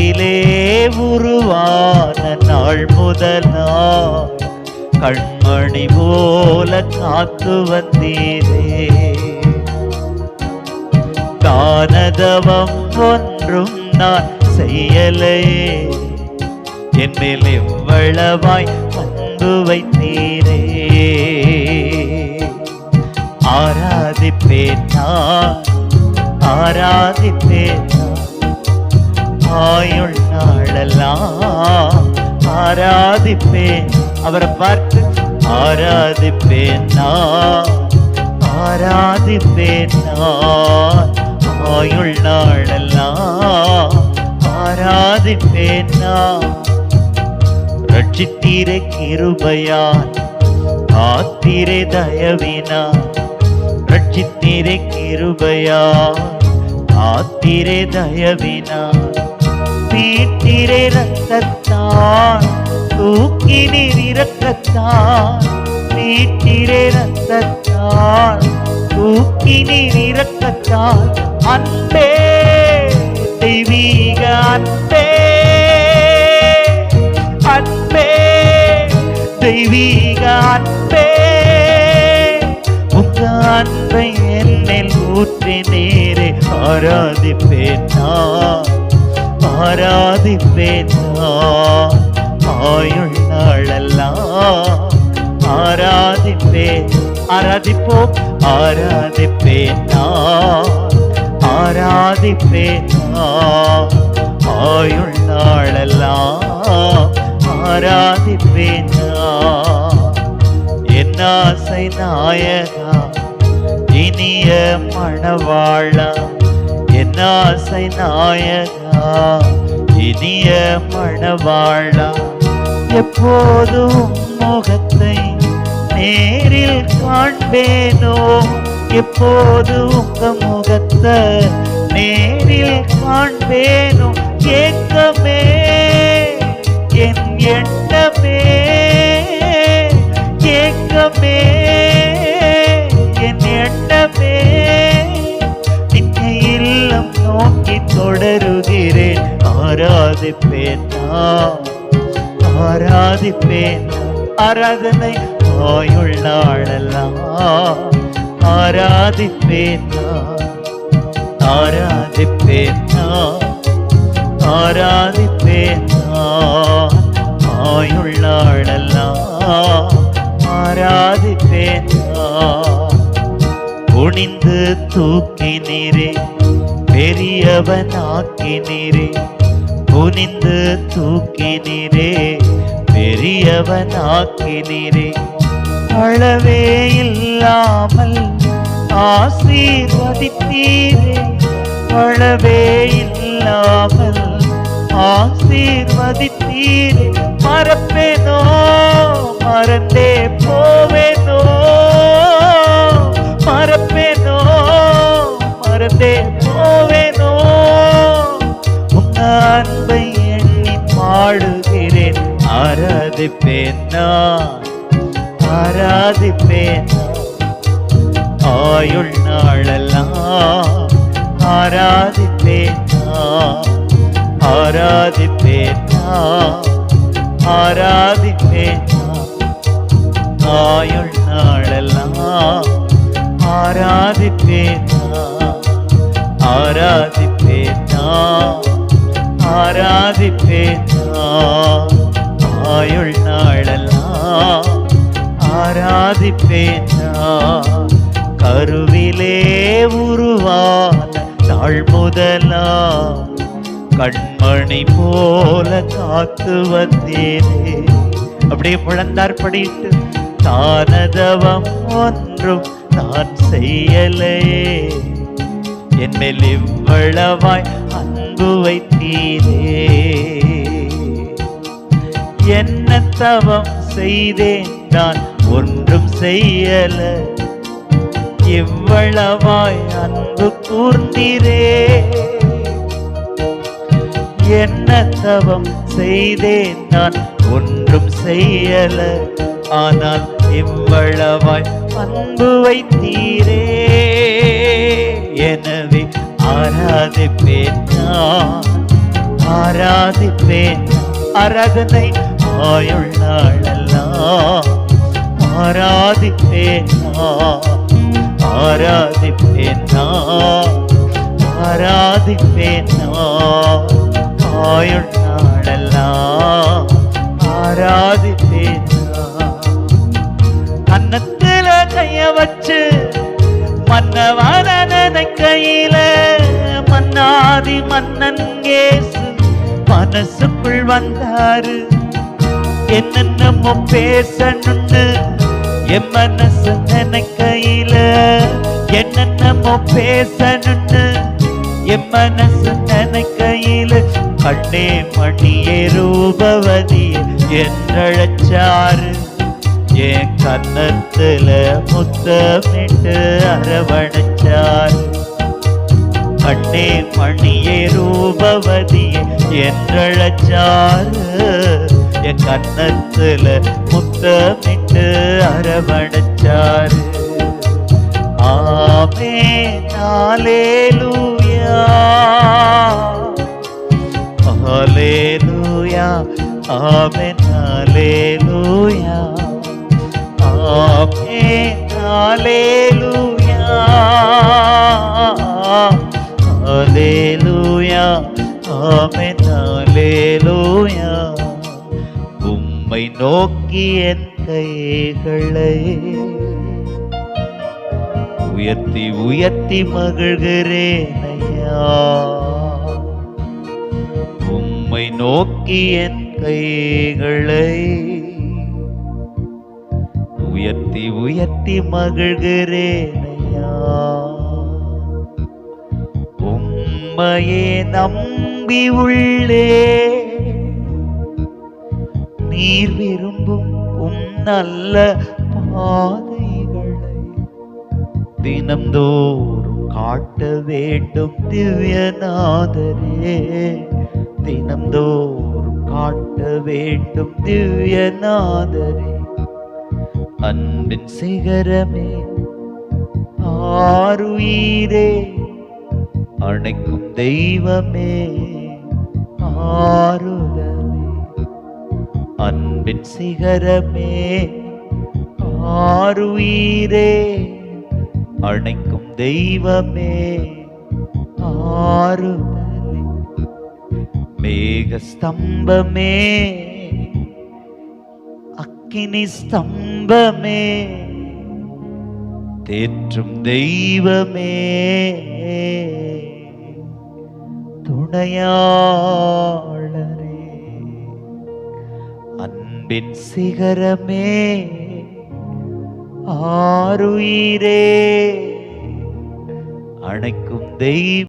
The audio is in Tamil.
கருவிலே உருவான நாள் முதலாய் கண்மணி போல காத்து வந்தீரே. தானதவம் ஒன்றும் நான் செய்யலையே என்னில் எவ்வளவாய் பங்கு வைத்தீரே. ஆராதிப்பேன் நான் ஆராதிப்பேன் ஆயுள் நாளெல்லாம் ஆராதிப்பேன். அவரை பார்த்து ஆராதிப்பேன் நான். ஆராதிப்பேன் நான். ஆயுள் நாளெல்லாம் ஆராதிப்பேன் நான். ரட்சித்தீரை கிருபையால் காத்திரை தயவினா ரட்சித்தீரை கிருபையால் காத்திரை தயவினா தீட்டிரே ரத்தத்தான் தூக்கி நீர் இறக்கத்தான் தீட்டிரே ரத்தத்தான் தூக்கி நீர் இறக்கத்தான் அன்பே தெய்வீக அன்பே. அன்பே தெய்வீக அன்பே. உங்க அன்பை என்னில் ஊற்றி நேரே ஆராதிப்பேன் நான். ஆராதிப்பேன் நான் ஆயுள் நாளெல்லாம் ஆராதிப்பேன் ஆராதிப்போம் ஆராதிப்பேன் நான் ஆராதிப்பேன் நான் ஆயுள் நாளெல்லாம் ஆராதிப்பேன் நான் என் ஆசை நாயகா இனிய மணவாழா என் ஆசை நாயகா இனிய மணவாழா எப்போதும் முகத்தை நேரில் காண்பேனோ? எப்போது உங்க முகத்தை நேரில் காண்பேனோ? ஏக்கமே என் எண்ணமே ஏக்கமே என் எண்ணமே. நோக்கி தொடருகிறேன். ஆராதிப்பேன்? நான் ஆராதிப்பேன்? ஆராதனை ஆயுள் நாளெல்லாம். ஆராதிப்பேன்? நான் ஆராதிப்பேன்? நான் ஆராதிப்பேன்? ஆயுள் நாளெல்லாம். ஆராதிப்பேன்? குனிந்து தூக்கினீரே. பெரியவன் ஆக்கினீரே குனிந்து தூக்கினீரே பெரியவன் ஆக்கினீரே அளவே இல்லாமல் ஆசீர்வதித்தீரே அளவே இல்லாமல் ஆசீர்வதித்தீரே. மறப்பேனோ மறந்தே ஆராதிப்பேன் ஆயுள் நாளெல்லாம் ஆராதிப்பேன் ஆராதிப்பேன் ஆராதிப்பேன் ஆயுள் நாளெல்லாம் ஆராதிப்பேன் ஆராதிப்பேன் ஆராதிப்பேன் ஆயுள் நாளெல்லாம் ஆராதிப்பேன் நான். கருவிலே உருவான நாள் முதலா கண்மணி போல காத்து வந்தேனே அப்படியே முழந்தார் படிட்டு தானதவம் ஒன்றும் நான் செய்யலையே. என் இவ்வளவாய் அன்பு வைத்தீரே. என்ன தவம் செய்தேன் நான் ஒன்றும் செய்யல. இவ்வளவாய் அன்பு கூர்ந்திரே. என்ன தவம் செய்தேன் நான்? ஒன்றும் செய்யல. ஆனால் இவ்வளவாய் அன்பு வைத்தீரே. எனவே ஆராதிப்பேன் நான். ஆராதிப்பேன் அரகனை ஆயுள் நாளெல்லாம். ஆராதிப்பேன் ஆராதிப்பேன் ஆராதிப்பேன் ஆயுள் நாளெல்லாம் ஆராதிப்பேன் கன்னத்துல கைய வச்சு மன்னவன கையில மன்னாதி மன்னன் கேசு மனசுக்குள் வந்தாரு. என்னென்னமோ பேசணுன்னு என் மனசு நினைக்கையில என்னென்னமோ பேசணும்னு. என் மனசு நினைக்கையில கண்ணே மணியே ரூபவதி என்றழைச்சாரு என் கன்னத்துல முத்தமிட்டு அரவணைச்சார் கண்ணே மணியே ரூபவதி என்றழைச்சாரு கண்ணத்துல முத்தமிட்டு அரவணைச்சாரு. ஆமே நாலேலூயா ஹalleluya ஆமே ஹalleluya ஆமென் ஹalleluya ஹalleluya ஆமே நோக்கி கைகளை உயர்த்தி உயர்த்தி மகிழ்கிறேன் ஐயா. உம்மை நோக்கி என் கைகளை உயர்த்தி உயர்த்தி மகிழ்கிறேன் ஐயா. உம்மையே நம்பி உள்ளே நல்ல பாதைகளை தினம்தோறும் காட்ட வேண்டும் திவ்யநாதரே. தினம்தோறும் காட்ட வேண்டும் திவ்யநாதரே. அன்பின் சிகரமே ஆறுயிரே அணைக்கும் தெய்வமே ஆறு அன்பின் சிகரமே ஆறுயிரே அணைக்கும் தெய்வமே ஆறுதலே. மேக ஸ்தம்பமே அக்கினி ஸ்தம்பமே தேற்றும் தெய்வமே துணையாளர். அன்பின் சிகரமே ஆறுயிரே அணைக்கும் தெய்வம்